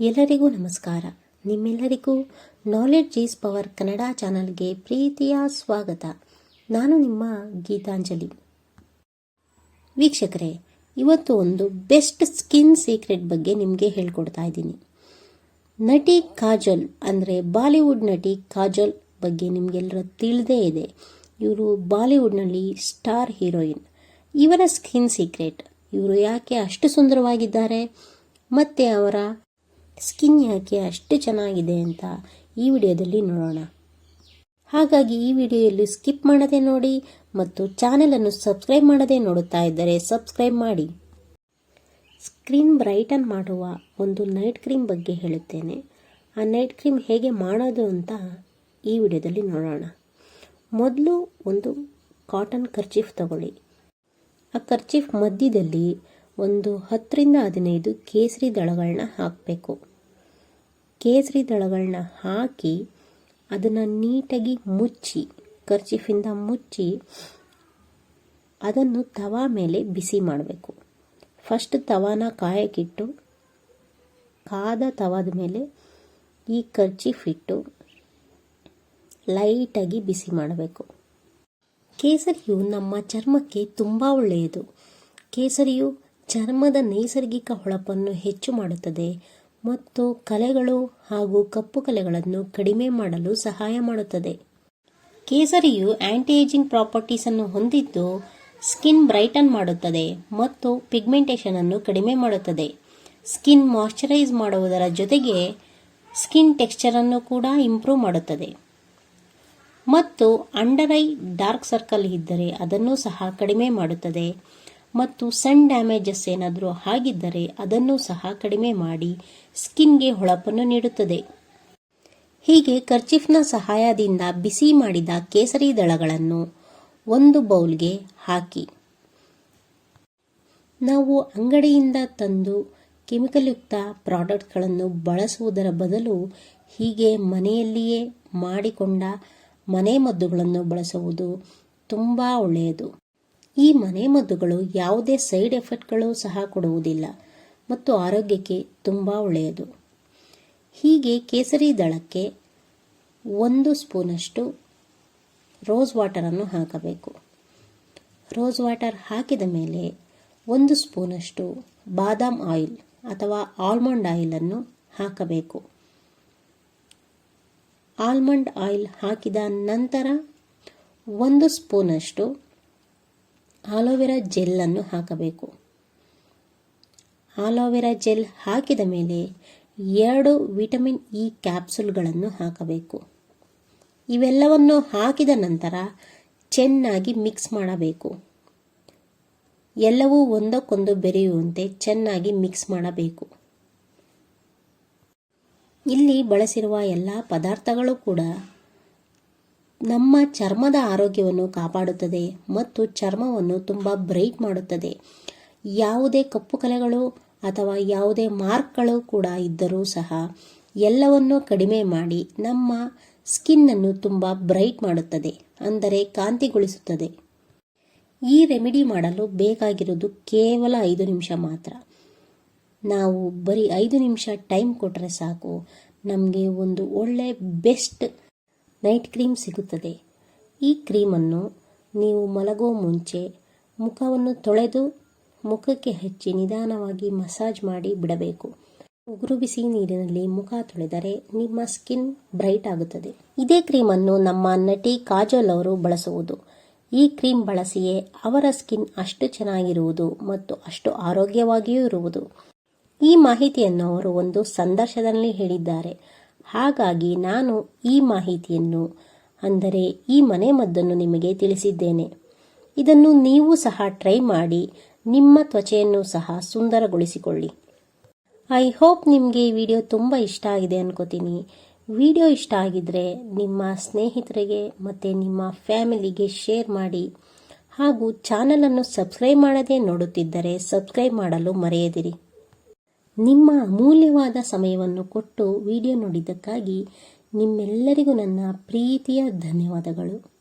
ಎಲ್ಲರಿಗೂ ನಮಸ್ಕಾರ. ನಿಮ್ಮೆಲ್ಲರಿಗೂ ನಾಲೆಡ್ಜ್ ಈಸ್ ಪವರ್ ಕನ್ನಡ ಚಾನಲ್ಗೆ ಪ್ರೀತಿಯ ಸ್ವಾಗತ. ನಾನು ನಿಮ್ಮ ಗೀತಾಂಜಲಿ. ವೀಕ್ಷಕರೇ, ಇವತ್ತು ಒಂದು ಬೆಸ್ಟ್ ಸ್ಕಿನ್ ಸೀಕ್ರೆಟ್ ಬಗ್ಗೆ ನಿಮಗೆ ಹೇಳ್ಕೊಡ್ತಾ ಇದ್ದೀನಿ. ನಟಿ ಕಾಜಲ್ ಅಂದರೆ ಬಾಲಿವುಡ್ ನಟಿ ಕಾಜಲ್ ಬಗ್ಗೆ ನಿಮಗೆಲ್ಲರ ತಿಳಿದೇ ಇದೆ. ಇವರು ಬಾಲಿವುಡ್ನಲ್ಲಿ ಸ್ಟಾರ್ ಹೀರೋಯಿನ್. ಇವರ ಸ್ಕಿನ್ ಸೀಕ್ರೆಟ್, ಇವರು ಯಾಕೆ ಅಷ್ಟು ಸುಂದರವಾಗಿದ್ದಾರೆ? ಮತ್ತು ಅವರ ಸ್ಕಿನ್ ಯಾಕೆ ಅಷ್ಟು ಚೆನ್ನಾಗಿದೆ ಅಂತ ಈ ವಿಡಿಯೋದಲ್ಲಿ ನೋಡೋಣ. ಹಾಗಾಗಿ ಈ ವಿಡಿಯೋಯಲ್ಲಿ ಸ್ಕಿಪ್ ಮಾಡದೆ ನೋಡಿ ಮತ್ತು ಚಾನೆಲನ್ನು ಸಬ್ಸ್ಕ್ರೈಬ್ ಮಾಡದೆ ನೋಡುತ್ತಾ ಇದ್ದರೆ ಸಬ್ಸ್ಕ್ರೈಬ್ ಮಾಡಿ. ಸ್ಕ್ರೀನ್ ಬ್ರೈಟನ್ ಮಾಡುವ ಒಂದು ನೈಟ್ ಕ್ರೀಮ್ ಬಗ್ಗೆ ಹೇಳುತ್ತೇನೆ. ಆ ನೈಟ್ ಕ್ರೀಮ್ ಹೇಗೆ ಮಾಡೋದು ಅಂತ ಈ ವಿಡಿಯೋದಲ್ಲಿ ನೋಡೋಣ. ಮೊದಲು ಒಂದು ಕಾಟನ್ ಕರ್ಚೀಫ್ ತಗೊಳ್ಳಿ. ಆ ಕರ್ಚೀಫ್ ಮಧ್ಯದಲ್ಲಿ ಒಂದು ಹತ್ತರಿಂದ ಹದಿನೈದು ಕೇಸರಿ ದಳಗಳನ್ನ ಹಾಕಬೇಕು. ಕೇಸರಿ ದಳಗಳನ್ನ ಹಾಕಿ ಅದನ್ನು ನೀಟಾಗಿ ಮುಚ್ಚಿ, ಕರ್ಚೀಫಿಂದ ಮುಚ್ಚಿ ಅದನ್ನು ತವಾ ಮೇಲೆ ಬಿಸಿ ಮಾಡಬೇಕು. ಫಸ್ಟ್ ತವಾನ ಕಾಯಕ್ಕಿಟ್ಟು, ಕಾದ ತವಾದ ಮೇಲೆ ಈ ಕರ್ಚೀಫ್ ಇಟ್ಟು ಲೈಟಾಗಿ ಬಿಸಿ ಮಾಡಬೇಕು. ಕೇಸರಿಯು ನಮ್ಮ ಚರ್ಮಕ್ಕೆ ತುಂಬ ಒಳ್ಳೆಯದು. ಕೇಸರಿಯು ಚರ್ಮದ ನೈಸರ್ಗಿಕ ಹೊಳಪನ್ನು ಹೆಚ್ಚು ಮಾಡುತ್ತದೆ. ಮತ್ತು ಕಲೆಗಳು ಹಾಗೂ ಕಪ್ಪು ಕಲೆಗಳನ್ನು ಕಡಿಮೆ ಮಾಡಲು ಸಹಾಯ ಮಾಡುತ್ತದೆ. ಕೇಸರಿಯು ಆಂಟಿ ಏಜಿಂಗ್ ಪ್ರಾಪರ್ಟೀಸ್ ಅನ್ನು ಹೊಂದಿದ್ದು ಸ್ಕಿನ್ ಬ್ರೈಟನ್ ಮಾಡುತ್ತದೆ ಮತ್ತು ಪಿಗ್ಮೆಂಟೇಷನ್ ಅನ್ನು ಕಡಿಮೆ ಮಾಡುತ್ತದೆ. ಸ್ಕಿನ್ ಮಾಯಶ್ಚರೈಸ್ ಮಾಡುವುದರ ಜೊತೆಗೆ ಸ್ಕಿನ್ ಟೆಕ್ಸ್ಚರ್ ಅನ್ನು ಕೂಡ ಇಂಪ್ರೂವ್ ಮಾಡುತ್ತದೆ. ಮತ್ತು ಅಂಡರ್ ಐ ಡಾರ್ಕ್ ಸರ್ಕಲ್ ಇದ್ದರೆ ಅದನ್ನು ಸಹ ಕಡಿಮೆ ಮಾಡುತ್ತದೆ. ಮತ್ತು ಸನ್ ಡ್ಯಾಮೇಜಸ್ ಏನಾದರೂ ಆಗಿದ್ದರೆ ಅದನ್ನು ಸಹ ಕಡಿಮೆ ಮಾಡಿ ಸ್ಕಿನ್ಗೆ ಹೊಳಪನ್ನು ನೀಡುತ್ತದೆ. ಹೀಗೆ ಕರ್ಚಿಫ್ನ ಸಹಾಯದಿಂದ ಬಿಸಿ ಮಾಡಿದ ಕೇಸರಿ ದಳಗಳನ್ನು ಒಂದು ಬೌಲ್ಗೆ ಹಾಕಿ. ನಾವು ಅಂಗಡಿಯಿಂದ ತಂದು ಕೆಮಿಕಲ್ಯುಕ್ತ ಪ್ರಾಡಕ್ಟ್ಗಳನ್ನು ಬಳಸುವುದರ ಬದಲು ಹೀಗೆ ಮನೆಯಲ್ಲಿಯೇ ಮಾಡಿಕೊಂಡ ಮನೆಮದ್ದುಗಳನ್ನು ಬಳಸುವುದು ತುಂಬ ಒಳ್ಳೆಯದು. ಈ ಮನೆಮದ್ದುಗಳು ಯಾವುದೇ ಸೈಡ್ ಎಫೆಕ್ಟ್ಗಳು ಸಹ ಕೊಡುವುದಿಲ್ಲ ಮತ್ತು ಆರೋಗ್ಯಕ್ಕೆ ತುಂಬ ಒಳ್ಳೆಯದು. ಹೀಗೆ ಕೇಸರಿ ದಳಕ್ಕೆ ಒಂದು ಸ್ಪೂನಷ್ಟು ರೋಸ್ ವಾಟರನ್ನು ಹಾಕಬೇಕು. ರೋಸ್ ವಾಟರ್ ಹಾಕಿದ ಮೇಲೆ ಒಂದು ಸ್ಪೂನಷ್ಟು ಬಾದಾಮ್ ಆಯಿಲ್ ಅಥವಾ ಆಲ್ಮಂಡ್ ಆಯಿಲನ್ನು ಹಾಕಬೇಕು. ಆಲ್ಮಂಡ್ ಆಯಿಲ್ ಹಾಕಿದ ನಂತರ ಒಂದು ಸ್ಪೂನಷ್ಟು ಆಲೋವೆರಾ ಜೆಲ್ಲನ್ನು ಹಾಕಬೇಕು. ಆಲೋವೆರಾ ಜೆಲ್ ಹಾಕಿದ ಮೇಲೆ ಎರಡು ವಿಟಮಿನ್ ಇ ಕ್ಯಾಪ್ಸುಲ್ಗಳನ್ನು ಹಾಕಬೇಕು. ಇವೆಲ್ಲವನ್ನು ಹಾಕಿದ ನಂತರ ಚೆನ್ನಾಗಿ ಮಿಕ್ಸ್ ಮಾಡಬೇಕು. ಎಲ್ಲವೂ ಒಂದಕ್ಕೊಂದು ಬೆರೆಯುವಂತೆ ಚೆನ್ನಾಗಿ ಮಿಕ್ಸ್ ಮಾಡಬೇಕು. ಇಲ್ಲಿ ಬಳಸಿರುವ ಎಲ್ಲ ಪದಾರ್ಥಗಳು ಕೂಡ ನಮ್ಮ ಚರ್ಮದ ಆರೋಗ್ಯವನ್ನು ಕಾಪಾಡುತ್ತದೆ ಮತ್ತು ಚರ್ಮವನ್ನು ತುಂಬ ಬ್ರೈಟ್ ಮಾಡುತ್ತದೆ. ಯಾವುದೇ ಕಪ್ಪು ಕಲೆಗಳು ಅಥವಾ ಯಾವುದೇ ಮಾರ್ಕ್ಗಳು ಕೂಡ ಇದ್ದರೂ ಸಹ ಎಲ್ಲವನ್ನು ಕಡಿಮೆ ಮಾಡಿ ನಮ್ಮ ಸ್ಕಿನ್ನನ್ನು ತುಂಬ ಬ್ರೈಟ್ ಮಾಡುತ್ತದೆ, ಅಂದರೆ ಕಾಂತಿಗೊಳಿಸುತ್ತದೆ. ಈ ರೆಮಿಡಿ ಮಾಡಲು ಬೇಕಾಗಿರೋದು ಕೇವಲ ಐದು ನಿಮಿಷ ಮಾತ್ರ. ನಾವು ಬರೀ ಐದು ನಿಮಿಷ ಟೈಮ್ ಕೊಟ್ಟರೆ ಸಾಕು, ನಮಗೆ ಒಂದು ಒಳ್ಳೆ ಬೆಸ್ಟ್ ನೈಟ್ ಕ್ರೀಮ್ ಸಿಗುತ್ತದೆ. ಈ ಕ್ರೀಮನ್ನು ನೀವು ಮಲಗೋ ಮುಂಚೆ ಮುಖವನ್ನು ತೊಳೆದು ಮುಖಕ್ಕೆ ಹಚ್ಚಿ ನಿಧಾನವಾಗಿ ಮಸಾಜ್ ಮಾಡಿ ಬಿಡಬೇಕು. ಉಗುರು ಬಿಸಿ ನೀರಿನಲ್ಲಿ ಮುಖ ತೊಳೆದರೆ ನಿಮ್ಮ ಸ್ಕಿನ್ ಬ್ರೈಟ್ ಆಗುತ್ತದೆ. ಇದೇ ಕ್ರೀಮನ್ನು ನಮ್ಮ ನಟಿ ಕಾಜಲ್ ಅವರು ಬಳಸುವುದು. ಈ ಕ್ರೀಮ್ ಬಳಸಿಯೇ ಅವರ ಸ್ಕಿನ್ ಅಷ್ಟು ಚೆನ್ನಾಗಿರುವುದು ಮತ್ತು ಅಷ್ಟು ಆರೋಗ್ಯವಾಗಿಯೂ ಇರುವುದು. ಈ ಮಾಹಿತಿಯನ್ನು ಅವರು ಒಂದು ಸಂದರ್ಶನದಲ್ಲಿ ಹೇಳಿದ್ದಾರೆ. ಹಾಗಾಗಿ ನಾನು ಈ ಮಾಹಿತಿಯನ್ನು, ಅಂದರೆ ಈ ಮನೆಮದ್ದನ್ನು ನಿಮಗೆ ತಿಳಿಸಿದ್ದೇನೆ. ಇದನ್ನು ನೀವು ಸಹ ಟ್ರೈ ಮಾಡಿ, ನಿಮ್ಮ ತ್ವಚೆಯನ್ನು ಸಹ ಸುಂದರಗೊಳಿಸಿಕೊಳ್ಳಿ. ಐ ಹೋಪ್ ನಿಮಗೆ ಈ ವಿಡಿಯೋ ತುಂಬ ಇಷ್ಟ ಆಗಿದೆ ಅನ್ಕೋತೀನಿ. ವಿಡಿಯೋ ಇಷ್ಟ ಆಗಿದ್ರೆ ನಿಮ್ಮ ಸ್ನೇಹಿತರಿಗೆ ಮತ್ತು ನಿಮ್ಮ ಫ್ಯಾಮಿಲಿಗೆ ಶೇರ್ ಮಾಡಿ. ಹಾಗೂ ಚಾನಲನ್ನು ಸಬ್ಸ್ಕ್ರೈಬ್ ಮಾಡದೆ ನೋಡುತ್ತಿದ್ದರೆ ಸಬ್ಸ್ಕ್ರೈಬ್ ಮಾಡಲು ಮರೆಯದಿರಿ. ನಿಮ್ಮ ಅಮೂಲ್ಯವಾದ ಸಮಯವನ್ನು ಕೊಟ್ಟು ವಿಡಿಯೋ ನೋಡಿದ್ದಕ್ಕಾಗಿ ನಿಮ್ಮೆಲ್ಲರಿಗೂ ನನ್ನ ಪ್ರೀತಿಯ ಧನ್ಯವಾದಗಳು.